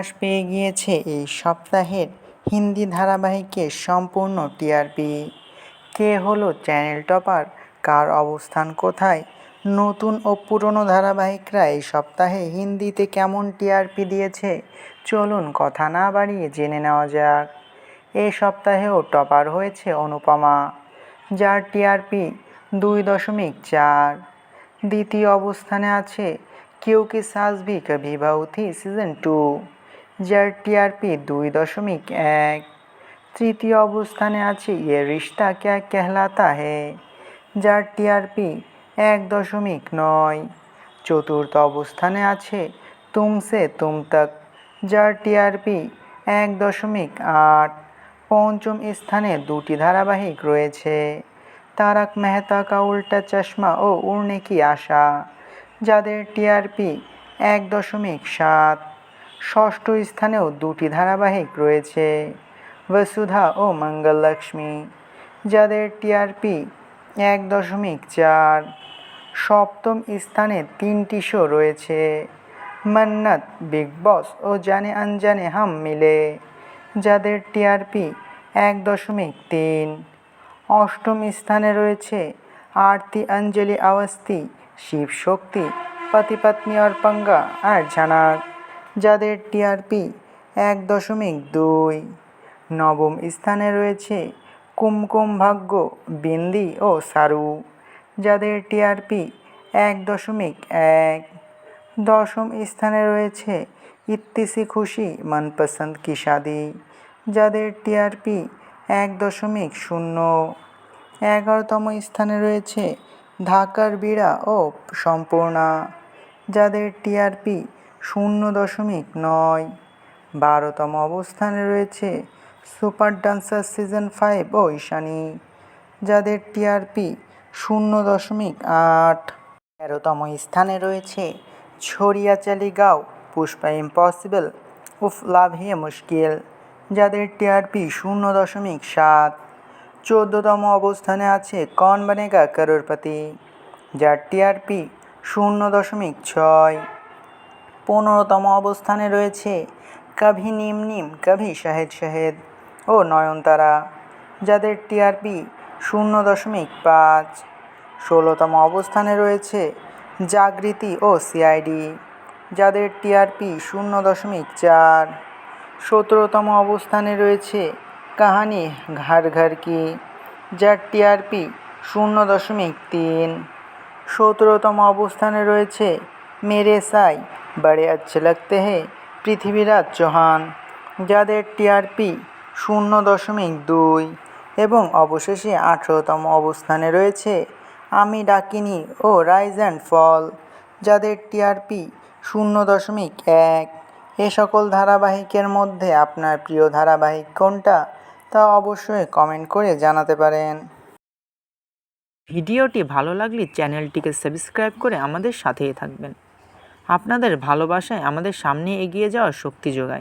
প্রকাশ পেয়ে গিয়েছে এই সপ্তাহের হিন্দি ধারাবাহিকের সম্পূর্ণ টিআরপি কে হলো চ্যানেল টপার? কার অবস্থান কোথায়? নতুন ও পুরনো ধারাবাহিকরা এই সপ্তাহে হিন্দিতে কেমন টিআরপি দিয়েছে? চলুন কথা না বাড়িয়ে জেনে নেওয়া যাক। এ সপ্তাহেও টপার হয়েছে অনুপমা, যার টিআরপি দুই দশমিক চার। দ্বিতীয় অবস্থানে আছে কেউ কি সাস ভি বাউথি সিজন টু। যার টিআরপি দুই দশমিক এক। তৃতীয় অবস্থানে আছে ইয়ে রিশতা ক্যা কেহলাতা হে, যার টিআরপি এক দশমিক নয়। চতুর্থ অবস্থানে আছে তুমসে তুম তক, যার টিআরপি এক দশমিক আট। পঞ্চম স্থানে দুটি ধারাবাহিক রয়েছে, তারক মেহতা কা উল্টা চশমা ও উড়নে কি আশা, যাদের টিআরপি এক দশমিক সাত। ষষ্ঠ স্থানেও দুটি ধারাবাহিক রয়েছে। বসুধা ও মঙ্গললক্ষ্মী, যাদের টিআরপি এক দশমিক চার। সপ্তম স্থানে তিনটি শো রয়েছে। মন্নত, বিগ বস ও জানে আনজানে হাম মিলে, যাদের টিআরপি এক দশমিক তিন। অষ্টম স্থানে রয়েছে আরতি অঞ্জলি আওয়াস্তি শিব শক্তি পতি পত্নী আর পঙ্গা আর ঝানাক। যাদের টিআরপি এক দশমিক দুই। নবম স্থানে রয়েছে কুমকুম ভাগ্য, বিন্দি ও সারু, যাদের টিআরপি এক দশমিক এক। দশম স্থানে রয়েছে ইত্তিসি খুশি, মনপসন্দ কি শাদি, যাদের টিআরপি এক দশমিক শূন্য। এগারোতম স্থানে রয়েছে ঢাকার বিড়া ও সম্পূর্ণা, যাদের টিআরপি শূন্য দশমিক নয়। বারোতম অবস্থানে রয়েছে সুপার ডান্সার সিজন ফাইভ ও ঈশানী, যাদের টিআরপি শূন্য দশমিক আট। তেরোতম স্থানে রয়েছে ছড়িয়া চালি গাও, পুষ্পা ইম্পসিবল উফ লাভ হে মুশকিল, যাদের টিআরপি শূন্য দশমিক সাত। চোদ্দোতম অবস্থানে আছে কন বনেগা করোড়পতি যার টিআরপি শূন্য দশমিক ছয়। পনেরোতম অবস্থানে রয়েছে কভি নিম নিম, কভি শাহেদ শাহেদ ও নয়নতারা, যাদের টিআরপি শূন্য দশমিক পাঁচ। ষোলোতম অবস্থানে রয়েছে জাগৃতি ও সিআইডি যাদের টিআরপি শূন্য দশমিক চার। সতেরোতম অবস্থানে রয়েছে কাহানি ঘর ঘর কি যার টিআরপি শূন্য দশমিক তিন। সতেরোতম অবস্থানে রয়েছে মেরে সাই বড়ে আচ্ছে লাগতে হে পৃথিবীরাজ চৌহান যাদের টিআরপি শূন্য দশমিক দুই এবং অবশেষে আঠেরোতম অবস্থানে রয়েছে আমি ডাকিনি ও রাইজ অ্যান্ড ফল। যাদের টিআরপি শূন্য দশমিক এক। এ সকল ধারাবাহিকের মধ্যে আপনার প্রিয় ধারাবাহিক কোনটা তা অবশ্যই কমেন্ট করে জানাতে পারেন। ভিডিওটি ভালো লাগলে চ্যানেলটিকে সাবস্ক্রাইব করে আমাদের সাথেই থাকবেন। আপনাদের ভালোবাসায় আমাদের সামনে এগিয়ে যাওয়ার শক্তি যোগায়।